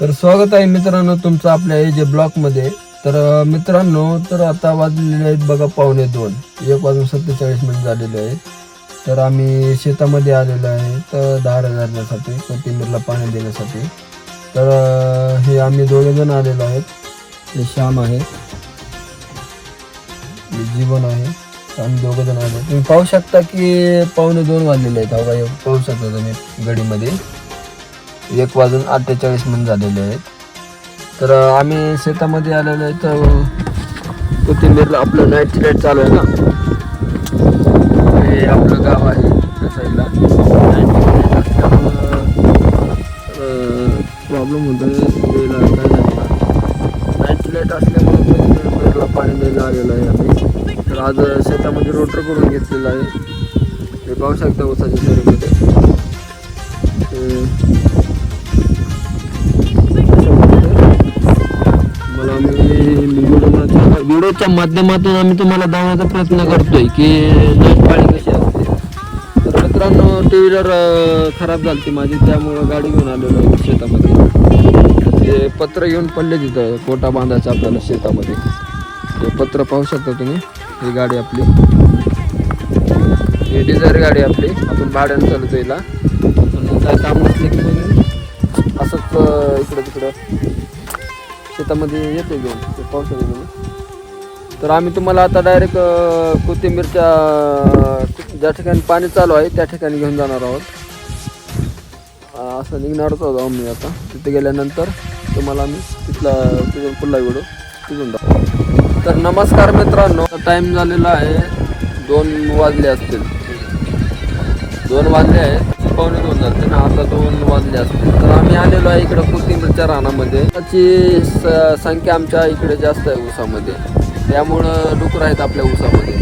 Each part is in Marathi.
तर स्वागत आहे मित्रांनो तुमचं आपल्या ए जे ब्लॉकमध्ये तर मित्रांनो तर आता वाजलेले आहेत बघा पावणे दोन. एक वाजून सत्तेचाळीस मिनिट झालेले आहेत. तर आम्ही शेतामध्ये आलेलो आहे तर धार धरण्यासाठी कोथिंबीरला पाणी देण्यासाठी. तर हे आम्ही दोघे जण आलेलो आहेत. हे श्याम आहे. हे जीवन आहे. आम्ही दोघं जण आलो तुम्ही पाहू शकता की पावणे दोन वाजलेले आहेत. अवघा हे पाहू शकता तुम्ही गडीमध्ये एक वाजून अठ्ठेचाळीस मिनिट झालेले आहेत. तर आम्ही शेतामध्ये आलेलो आहे तर कोथिंबीरला आपलं नाईट लाइट चालू आहे ना? हे आपलं गाव आहे त्या साईडला प्रॉब्लेम होतो नाईट लाइट असल्यामुळे पाणी द्यायला आलेलं आहे आम्ही. तर आज शेतामध्ये रोटर करून घेतलेलं आहे. हे पाहू शकता उसाच्या शरीरामध्ये व्हिडिओच्या माध्यमातून आम्ही तुम्हाला दाखवण्याचा प्रयत्न करतोय की नाईट पाळी कशी असते. तर मित्रांनो टू व्हीलर खराब झाली माझी त्यामुळं गाडी घेऊन आलेलो आहे शेतामध्ये. ते पत्र घेऊन पडले तिथं कोटा बांधायचा आपल्याला शेतामध्ये. ते पत्र पाहू शकता तुम्ही ही गाडी आपली. ही डिझायर गाडी आपली आपण भाड्यानं चालतो हिला. काय काम नसले की असंच इकडं तिकडं शेतामध्ये येते घेऊन ते पाहू शकतो तुम्ही. तर आम्ही तुम्हाला आता डायरेक्ट कोथिंबीरच्या ज्या ठिकाणी पाणी चालू आहे त्या ठिकाणी घेऊन जाणार आहोत. असं निघणारच आहोत आम्ही आता. तिथे गेल्यानंतर तुम्हाला आम्ही तिथला तिथून पुन्हा व्हिडिओ तिथून दाखवू. तर नमस्कार मित्रांनो टाईम झालेला आहे दोन वाजले असतील. दोन वाजले आहेत पावणे दोन जाते ना आता दोन वाजले असतील. तर आम्ही आलेलो आहे इकडं कोथिंबीरच्या रानामध्ये. त्याची स- संख्या आमच्या इकडे जास्त आहे ऊसामध्ये. त्यामुळं डुकर आहेत आपल्या ऊसामध्ये.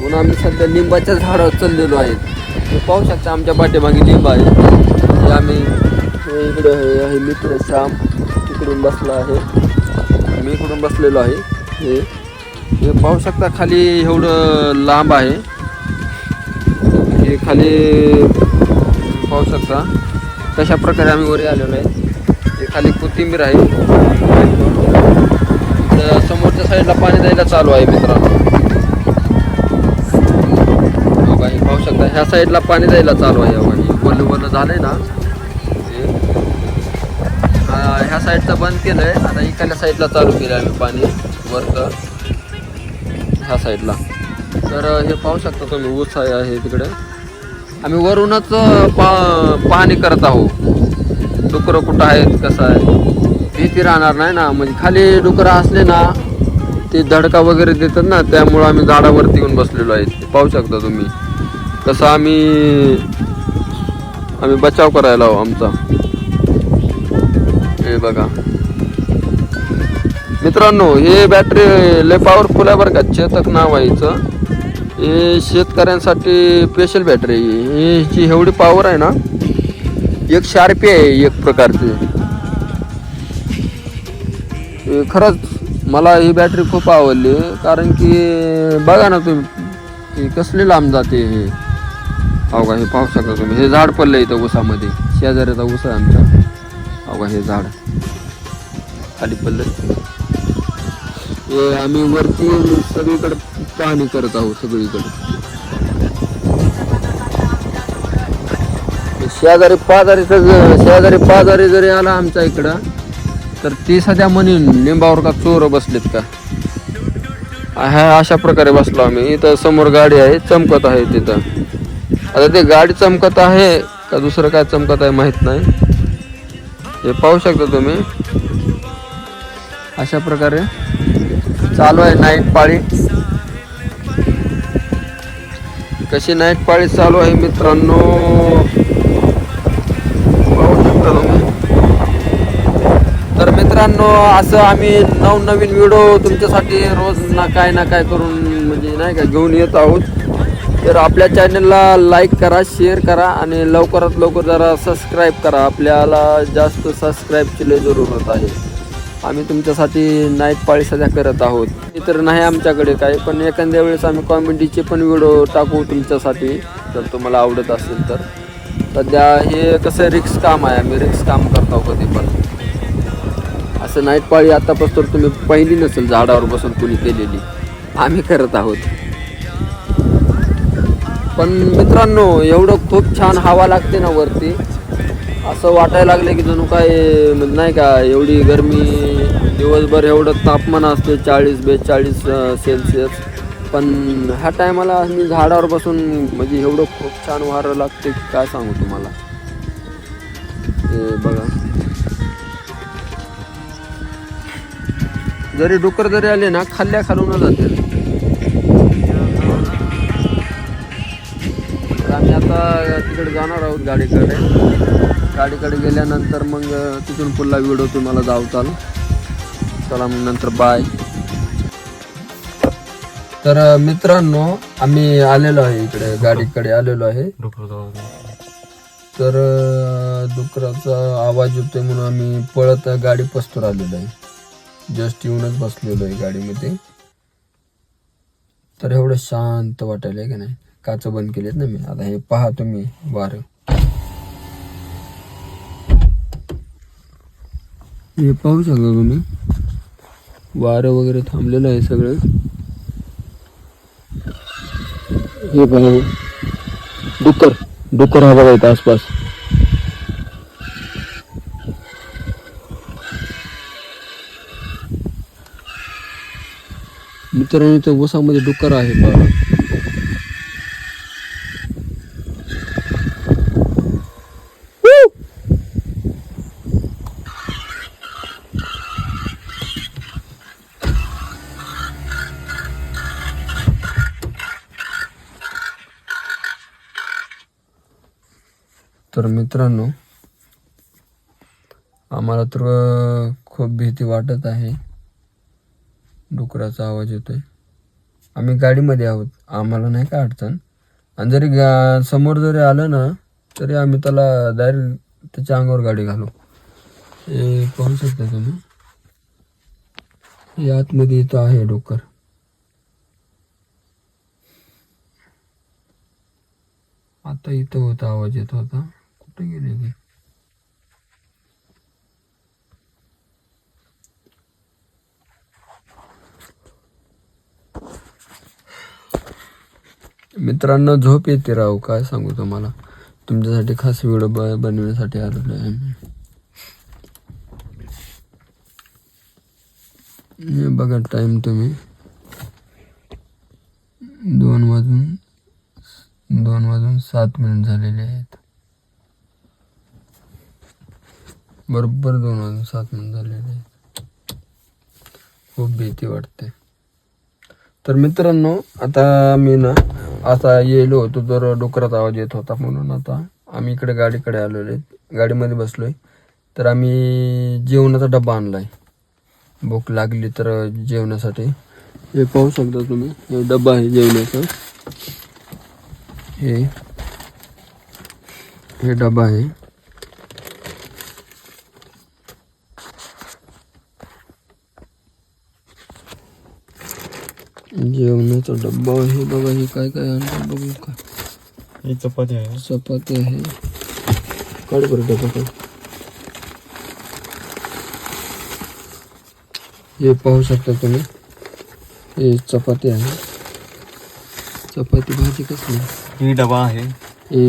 म्हणून आम्ही सध्या लिंबाच्या झाडावर चाललेलो आहेत पाहू शकता आमच्या पाठीमागे लिंब आहे. हे आम्ही हे हे आहे मित्र श्याम. तिकडून बसला आहे. मी इकडून बसलेलो आहे. हे हे पाहू शकता खाली एवढं लांब आहे. हे खाली पाहू शकता तशा प्रकारे आम्ही वरी आलेलो आहे. हे खाली कोथिंबीर आहे. समोरच्या साईडला पाणी द्यायला चालू आहे मित्रांनो. हो पाहू शकता ह्या साईडला पाणी द्यायला चालू आहे. हो का, हे वल्ल वल्ल झालंय ना. ह्या साईडचं बंद केलंय. आता इकडल्या साईडला चालू केलं आम्ही पाणी वरतं ह्या साईडला. तर हे पाहू शकता तुम्ही ऊस आहे तिकडे. आम्ही वरूनच पा पाणी करत आहोत. डुकरं कुठं आहेत कसं आहे? भीती राहणार नाही ना. म्हणजे खाली डुकरं असले ना ते धडका वगैरे देतात ना त्यामुळं आम्ही झाडावरती येऊन बसलेलो आहे. पाहू शकता तुम्ही. कसं आम्ही आम्ही बचाव करायला हवं आमचा. हे बघा. मित्रांनो हे बॅटरी लय पॉवरफुल आहे बरं का. चेतक नाव आहे हे शेतकऱ्यांसाठी स्पेशल बॅटरी आहे. ही एवढी पॉवर आहे ना. एक शार्पी आहे एक प्रकारची. खरंच मला ही बॅटरी खूप आवडली कारण की बघा ना तुम्ही कसली लांब जाते हे. हो का हे पाहू शकता तुम्ही. हे झाड पडलं इथं ऊसामध्ये. शेजाऱ्याचा ऊस आहे आमच्या. हो का हे झाड. खाली पडलं हे आम्ही वरती सगळीकडे पाहणी करत आहोत सगळीकडे. शेजारी पाजारीचा शेजारी पाजारी जरी आला आमच्या इकडं तर ती सध्या म्हणून लिंबावर का चोर बसलेत का? हा अशा प्रकारे बसलो आम्ही. इथं समोर गाडी आहे चमकत आहे तिथं. आता ते गाडी चमकत आहे का दुसरं काय चमकत आहे माहीत नाही. हे पाहू शकता तुम्ही. अशा प्रकारे चालू आहे नाईट पाळी. कशी नाईट पाळी चालू आहे मित्रांनो? पाहू शकता तुम्ही. मित्रांनो असं आम्ही नवनवीन व्हिडिओ तुमच्यासाठी रोज ना काय ना काय करून म्हणजे नाही का घेऊन येत आहोत. तर आपल्या चॅनलला लाईक करा शेअर करा आणि लवकरात लवकर जरा सबस्क्राईब करा. आपल्याला जास्त सबस्क्राईबची लय जरूरत आहे. आम्ही तुमच्यासाठी नाईट पाळी सध्या करत आहोत. तर नाही आमच्याकडे काय पण एखाद्या वेळेस आम्ही कॉमेडीचे पण व्हिडिओ टाकू तुमच्यासाठी जर तुम्हाला आवडत असेल तर. सध्या हे कसं रिक्स काम आहे आम्ही रिक्स काम करतो कधी पण. असं नाईट पाळी आतापासून तुम्ही पहिली नसेल झाडावर बसून कुणी केलेली. आम्ही करत आहोत. पण मित्रांनो एवढं खूप छान हवा लागते ना वरती. असं वाटायला लागलं की जणू काय म्हणजे नाही का एवढी गरमी दिवसभर एवढं तापमान असते चाळीस बेचाळीस सेल्सिअस. पण ह्या टायमाला मी झाडावर बसून म्हणजे एवढं खूप छान वारं लागते की काय सांगू तुम्हाला. हे बघा. जरी डुकर जरी आले ना खाल्ल्या खालून जाते. तर आम्ही आता तिकडे जाणार आहोत गाडीकडे. गाडीकडे गेल्यानंतर मग तिथून पुन्हा व्हिडिओ तुम्हाला जावताल चला मग नंतर बाय तर मित्रांनो आम्ही आलेलो आहे इकडे गाडीकडे आलेलो आहे. तर डुकराचा आवाज येतोय म्हणून आम्ही पळत गाडी पस्तूर आलेलो आहे. जस्ट येऊनच बसलेलो आहे गाडीमध्ये. तर एवढं शांत वाटायला का नाही? काच बंद केलेत ना मी. आता हे पहा तुम्ही वार. हे पाहू शकता तुम्ही? वारं वगैरे थांबलेलं आहे सगळं. हे पहा. डुक्कर. डुक्कर हा बघा आसपास. मित्रांनो इथं वसामध्ये डुक्कर आहे बघा. तर मित्रांनो आम्हाला तर खूप भीती वाटत आहे. डुकराचा आवाज येतोय. आम्ही गाडीमध्ये आहोत. आम्हाला नाही का अडचण? आणि जरी गा समोर जरी आलं ना तरी आम्ही त्याला डायरेक्ट त्याच्या अंगावर गाडी घालू. हे पाहू शकता तुम्ही? हे आतमध्ये इथं आहे डोकर. आता इथं होता आवाज येत होता. कुठे गेले मित्रांनो झोप येते राव. काय सांगू तुम्हाला? तुमच्यासाठी खास व्हिडिओ ब बनवण्यासाठी आलेलो आहे मी. बघा टाईम तुम्ही. दोन वाजून दोन वाजून सात मिनिट झालेले आहेत. बरोबर दोन वाजून सात मिनिट झालेले आहेत. खूप भीती वाटते. तर मित्रांनो आता मी ना आता येलो होतो तर डोकरात आवाज येत होता म्हणून आता आम्ही इकडे गाडीकडे आलेलो आहे. गाडीमध्ये बसलोय. तर आम्ही जेवणाचा डबा आणलाय. भूक लागली तर जेवणासाठी. हे पाहू शकता तुम्ही. हे डबा आहे जेवणाचा. हे. हे डबा आहे. जेवणाचा डब्बा आहे बघा हे काय काय आणलं बघू का? ही चपाती आहे चपाती आहे काढ बरं काढ। हे पाहू शकता तुम्ही हे चपाती आहे चपाती भाजी कसली? ही डबा आहे। हे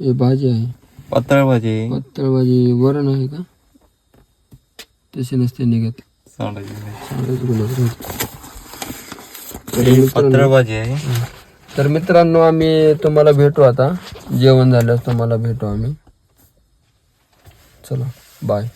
हे भाजी आहे। पातळ भाजी आहे. पातळ भाजी वरण आहे का? तसे नसते निघत। सांडाची. सांगायचं आहे. तर मित्रांनो आम्ही तुम्हाला भेटू आता. जेवण झाल्यास तुम्हाला भेटू आम्ही. चला बाय